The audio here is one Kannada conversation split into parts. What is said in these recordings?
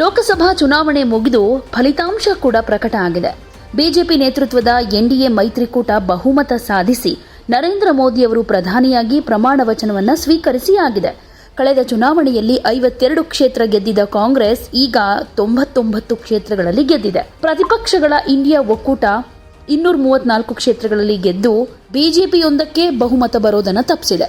ಲೋಕಸಭಾ ಚುನಾವಣೆ ಮುಗಿದು ಫಲಿತಾಂಶ ಕೂಡ ಪ್ರಕಟ ಆಗಿದೆ. ಬಿಜೆಪಿ ನೇತೃತ್ವದ ಎನ್ಡಿಎ ಮೈತ್ರಿಕೂಟ ಬಹುಮತ ಸಾಧಿಸಿ ನರೇಂದ್ರ ಮೋದಿಯವರು ಪ್ರಧಾನಿಯಾಗಿ ಪ್ರಮಾಣ ವಚನವನ್ನು ಸ್ವೀಕರಿಸಿ ಆಗಿದೆ. ಕಳೆದ ಚುನಾವಣೆಯಲ್ಲಿ ಐವತ್ತೆರಡು ಕ್ಷೇತ್ರ ಗೆದ್ದಿದ್ದ ಕಾಂಗ್ರೆಸ್ ಈಗ ತೊಂಬತ್ತೊಂಬತ್ತು ಕ್ಷೇತ್ರಗಳಲ್ಲಿ ಗೆದ್ದಿದೆ. ಪ್ರತಿಪಕ್ಷಗಳ ಇಂಡಿಯಾ ಒಕ್ಕೂಟ ಇನ್ನೂರ ಮೂವತ್ನಾಲ್ಕು ಕ್ಷೇತ್ರಗಳಲ್ಲಿ ಗೆದ್ದು ಬಿಜೆಪಿಯೊಂದಕ್ಕೆ ಬಹುಮತ ಬರೋದನ್ನು ತಪ್ಪಿಸಿದೆ.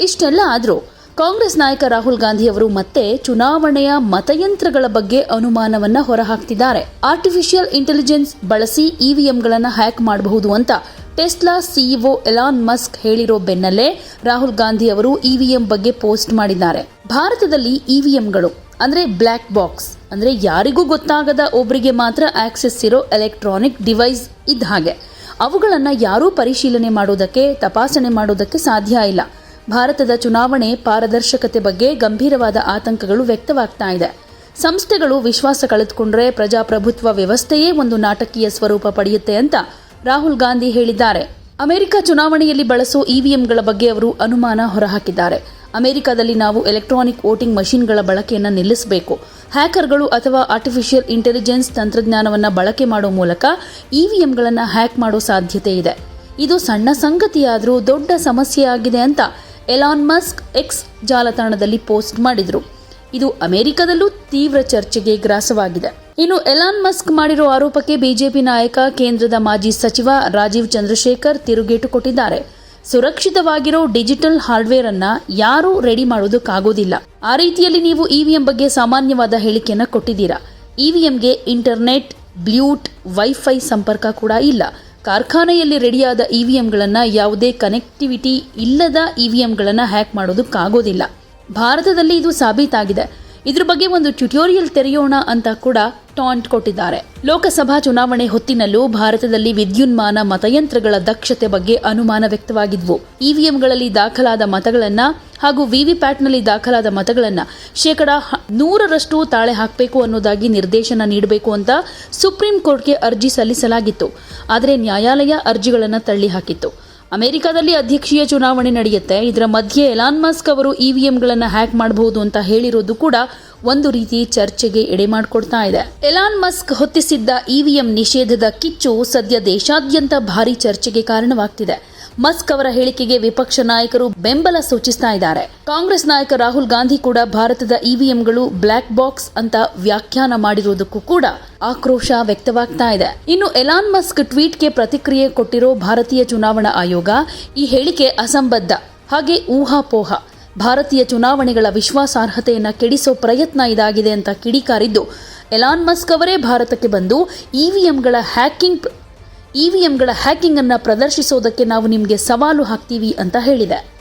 ಇಷ್ಟೆಲ್ಲ ಆದರೂ ಕಾಂಗ್ರೆಸ್ ನಾಯಕ ರಾಹುಲ್ ಗಾಂಧಿ ಅವರು ಮತ್ತೆ ಚುನಾವಣೆಯ ಮತಯಂತ್ರಗಳ ಬಗ್ಗೆ ಅನುಮಾನವನ್ನ ಹೊರಹಾಕ್ತಿದ್ದಾರೆ. ಆರ್ಟಿಫಿಷಿಯಲ್ ಇಂಟೆಲಿಜೆನ್ಸ್ ಬಳಸಿ ಇವಿಎಂಗಳನ್ನು ಹ್ಯಾಕ್ ಮಾಡಬಹುದು ಅಂತ ಟೆಸ್ಲಾ ಸಿಇಒ ಎಲಾನ್ ಮಸ್ಕ್ ಹೇಳಿರೋ ಬೆನ್ನಲ್ಲೇ ರಾಹುಲ್ ಗಾಂಧಿ ಅವರು ಇವಿಎಂ ಬಗ್ಗೆ ಪೋಸ್ಟ್ ಮಾಡಿದ್ದಾರೆ. ಭಾರತದಲ್ಲಿ ಇವಿಎಂಗಳು, ಅಂದ್ರೆ ಬ್ಲ್ಯಾಕ್ ಬಾಕ್ಸ್ ಅಂದ್ರೆ ಯಾರಿಗೂ ಗೊತ್ತಾಗದ ಒಬ್ಬರಿಗೆ ಮಾತ್ರ ಆಕ್ಸೆಸ್ ಇರೋ ಎಲೆಕ್ಟ್ರಾನಿಕ್ ಡಿವೈಸ್ ಇದ್ದ ಹಾಗೆ ಅವುಗಳನ್ನು ಯಾರೂ ಪರಿಶೀಲನೆ ಮಾಡೋದಕ್ಕೆ, ತಪಾಸಣೆ ಮಾಡೋದಕ್ಕೆ ಸಾಧ್ಯ ಇಲ್ಲ. ಭಾರತದ ಚುನಾವಣೆ ಪಾರದರ್ಶಕತೆ ಬಗ್ಗೆ ಗಂಭೀರವಾದ ಆತಂಕಗಳು ವ್ಯಕ್ತವಾಗ್ತಾ ಇದೆ. ಸಂಸ್ಥೆಗಳು ವಿಶ್ವಾಸ ಕಳೆದುಕೊಂಡ್ರೆ ಪ್ರಜಾಪ್ರಭುತ್ವ ವ್ಯವಸ್ಥೆಯೇ ಒಂದು ನಾಟಕೀಯ ಸ್ವರೂಪ ಪಡೆಯುತ್ತೆ ಅಂತ ರಾಹುಲ್ ಗಾಂಧಿ ಹೇಳಿದ್ದಾರೆ. ಅಮೆರಿಕ ಚುನಾವಣೆಯಲ್ಲಿ ಬಳಸೋ ಇವಿಎಂಗಳ ಬಗ್ಗೆ ಅವರು ಅನುಮಾನ ಹೊರಹಾಕಿದ್ದಾರೆ. ಅಮೆರಿಕದಲ್ಲಿ ನಾವು ಎಲೆಕ್ಟ್ರಾನಿಕ್ ವೋಟಿಂಗ್ ಮಷಿನ್ಗಳ ಬಳಕೆಯನ್ನು ನಿಲ್ಲಿಸಬೇಕು. ಹ್ಯಾಕರ್ಗಳು ಅಥವಾ ಆರ್ಟಿಫಿಷಿಯಲ್ ಇಂಟೆಲಿಜೆನ್ಸ್ ತಂತ್ರಜ್ಞಾನವನ್ನು ಬಳಕೆ ಮಾಡೋ ಮೂಲಕ ಇವಿಎಂಗಳನ್ನು ಹ್ಯಾಕ್ ಮಾಡೋ ಸಾಧ್ಯತೆ ಇದೆ. ಇದು ಸಣ್ಣ ಸಂಗತಿಯಾದರೂ ದೊಡ್ಡ ಸಮಸ್ಯೆಯಾಗಿದೆ ಅಂತ ಎಲಾನ್ ಮಸ್ಕ್ ಎಕ್ಸ್ ಜಾಲತಾಣದಲ್ಲಿ ಪೋಸ್ಟ್ ಮಾಡಿದರು. ಇದು ಅಮೆರಿಕದಲ್ಲೂ ತೀವ್ರ ಚರ್ಚೆಗೆ ಗ್ರಾಸವಾಗಿದೆ. ಇನ್ನು ಎಲಾನ್ ಮಸ್ಕ್ ಮಾಡಿರುವ ಆರೋಪಕ್ಕೆ ಬಿಜೆಪಿ ನಾಯಕ, ಕೇಂದ್ರದ ಮಾಜಿ ಸಚಿವ ರಾಜೀವ್ ಚಂದ್ರಶೇಖರ್ ತಿರುಗೇಟು ಕೊಟ್ಟಿದ್ದಾರೆ. ಸುರಕ್ಷಿತವಾಗಿರೋ ಡಿಜಿಟಲ್ ಹಾರ್ಡ್ವೇರ್ ಅನ್ನ ಯಾರೂ ರೆಡಿ ಮಾಡೋದಕ್ಕಾಗೋದಿಲ್ಲ. ಆ ರೀತಿಯಲ್ಲಿ ನೀವು ಇವಿಎಂ ಬಗ್ಗೆ ಸಾಮಾನ್ಯವಾದ ಹೇಳಿಕೆಯನ್ನ ಕೊಟ್ಟಿದ್ದೀರಾ. ಇವಿಎಂಗೆ ಇಂಟರ್ನೆಟ್ ಬ್ಲೂಟ್ ವೈಫೈ ಸಂಪರ್ಕ ಕೂಡ ಇಲ್ಲ. ಕಾರ್ಖಾನೆಯಲ್ಲಿ ರೆಡಿಯಾದ ಇ ವಿ ಎಂಗಳನ್ನು ಯಾವುದೇ ಕನೆಕ್ಟಿವಿಟಿ ಇಲ್ಲದ ಇ ವಿ ಎಂಗಳನ್ನು ಹ್ಯಾಕ್ ಮಾಡೋದಕ್ಕಾಗೋದಿಲ್ಲ. ಭಾರತದಲ್ಲಿ ಇದು ಸಾಬೀತಾಗಿದೆ. ಇದ್ರ ಬಗ್ಗೆ ಒಂದು ಟ್ಯುಟೋರಿಯಲ್ ತೆರೆಯೋಣ ಅಂತ ಕೂಡ ಟಾಂಟ್ ಕೊಟ್ಟಿದ್ದಾರೆ. ಲೋಕಸಭಾ ಚುನಾವಣೆ ಹೊತ್ತಿನಲ್ಲೂ ಭಾರತದಲ್ಲಿ ವಿದ್ಯುನ್ಮಾನ ಮತಯಂತ್ರಗಳ ದಕ್ಷತೆ ಬಗ್ಗೆ ಅನುಮಾನ ವ್ಯಕ್ತವಾಗಿದ್ವು. ಇವಿಎಂಗಳಲ್ಲಿ ದಾಖಲಾದ ಮತಗಳನ್ನ ಹಾಗೂ ವಿವಿಪ್ಯಾಟ್ನಲ್ಲಿ ದಾಖಲಾದ ಮತಗಳನ್ನು ಶೇಕಡ ನೂರರಷ್ಟು ತಾಳೆ ಹಾಕಬೇಕು ಅನ್ನೋದಾಗಿ ನಿರ್ದೇಶನ ನೀಡಬೇಕು ಅಂತ ಸುಪ್ರೀಂ ಕೋರ್ಟ್ಗೆ ಅರ್ಜಿ ಸಲ್ಲಿಸಲಾಗಿತ್ತು. ಆದರೆ ನ್ಯಾಯಾಲಯ ಅರ್ಜಿಗಳನ್ನು ತಳ್ಳಿ ಹಾಕಿತ್ತು ಅಮೆರಿಕದಲ್ಲಿ ಅಧ್ಯಕ್ಷೀಯ ಚುನಾವಣೆ ನಡೆಯುತ್ತೆ. ಇದರ ಮಧ್ಯೆ ಎಲಾನ್ ಮಸ್ಕ್ ಅವರು ಇವಿಎಂಗಳನ್ನು ಹ್ಯಾಕ್ ಮಾಡಬಹುದು ಅಂತ ಹೇಳಿರೋದು ಕೂಡ ಒಂದು ರೀತಿ ಚರ್ಚೆಗೆ ಎಡೆ ಮಾಡಿಕೊಡ್ತಾ ಇದೆ. ಎಲಾನ್ ಮಸ್ಕ್ ಹೊತ್ತಿಸಿದ್ದ ಇವಿಎಂ ನಿಷೇಧದ ಕಿಚ್ಚು ಸದ್ಯ ದೇಶಾದ್ಯಂತ ಭಾರಿ ಚರ್ಚೆಗೆ ಕಾರಣವಾಗ್ತಿದೆ. ಮಸ್ಕ್ ಅವರ ಹೇಳಿಕೆಗೆ ವಿಪಕ್ಷ ನಾಯಕರು ಬೆಂಬಲ ಸೂಚಿಸ್ತಾ ಇದ್ದಾರೆ. ಕಾಂಗ್ರೆಸ್ ನಾಯಕ ರಾಹುಲ್ ಗಾಂಧಿ ಕೂಡ ಭಾರತದ ಇವಿಎಂಗಳು ಬ್ಲಾಕ್ ಬಾಕ್ಸ್ ಅಂತ ವ್ಯಾಖ್ಯಾನ ಮಾಡಿರುವುದಕ್ಕೂ ಕೂಡ ಆಕ್ರೋಶ ವ್ಯಕ್ತವಾಗ್ತಾ ಇದೆ. ಇನ್ನು ಎಲಾನ್ ಮಸ್ಕ್ ಟ್ವೀಟ್ಗೆ ಪ್ರತಿಕ್ರಿಯೆ ಕೊಟ್ಟಿರೋ ಭಾರತೀಯ ಚುನಾವಣಾ ಆಯೋಗ ಈ ಹೇಳಿಕೆ ಅಸಂಬದ್ಧ. ಹಾಗೆ ಊಹಾಪೋಹ. ಭಾರತೀಯ ಚುನಾವಣೆಗಳ ವಿಶ್ವಾಸಾರ್ಹತೆಯನ್ನು ಕೆಡಿಸೋ ಪ್ರಯತ್ನ ಇದಾಗಿದೆ ಅಂತ ಕಿಡಿಕಾರಿದ್ದು, ಎಲಾನ್ ಮಸ್ಕ್ ಅವರೇ ಭಾರತಕ್ಕೆ ಬಂದು ಇವಿಎಂಗಳ ಹ್ಯಾಕಿಂಗ್ ಇವಿಎಂಗಳ ಹ್ಯಾಕಿಂಗ್ ಅನ್ನ ಪ್ರದರ್ಶಿಸೋದಕ್ಕೆ ನಾವು ನಿಮಗೆ ಸವಾಲು ಹಾಕ್ತೀವಿ ಅಂತ ಹೇಳಿದೆ.